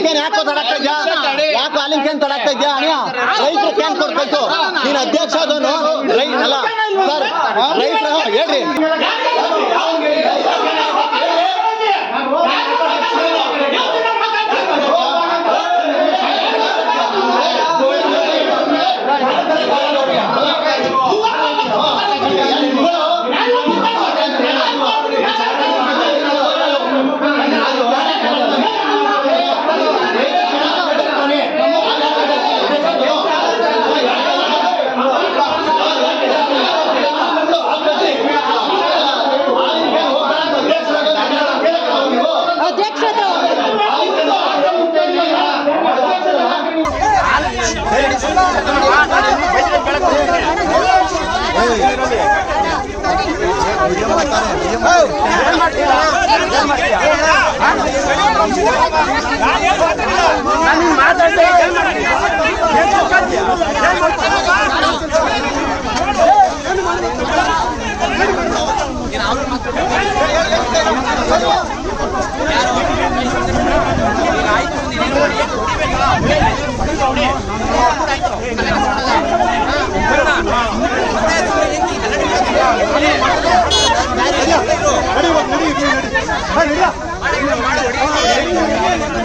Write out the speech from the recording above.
Can ಯಾಕೋ ತಡಕ್ತಾ ಇದ್ಯಾ? ಯಾಕೆ ಹಾಲಿನ ಕ್ಯಾನ್ ತಡಕ್ತಾ ಇದ್ಯಾ? ರೈತರು ಕ್ಯಾನ್ ಕೊಡ್ಬೇಕು ನೀನು ಅಧ್ಯಕ್ಷ ಅದನ್ನು ರೈ ಅಲ್ಲ, ಸರ್, ರೈತರು, ಹೇಳ್ರಿ. ಯಾರು நடி நடி நடி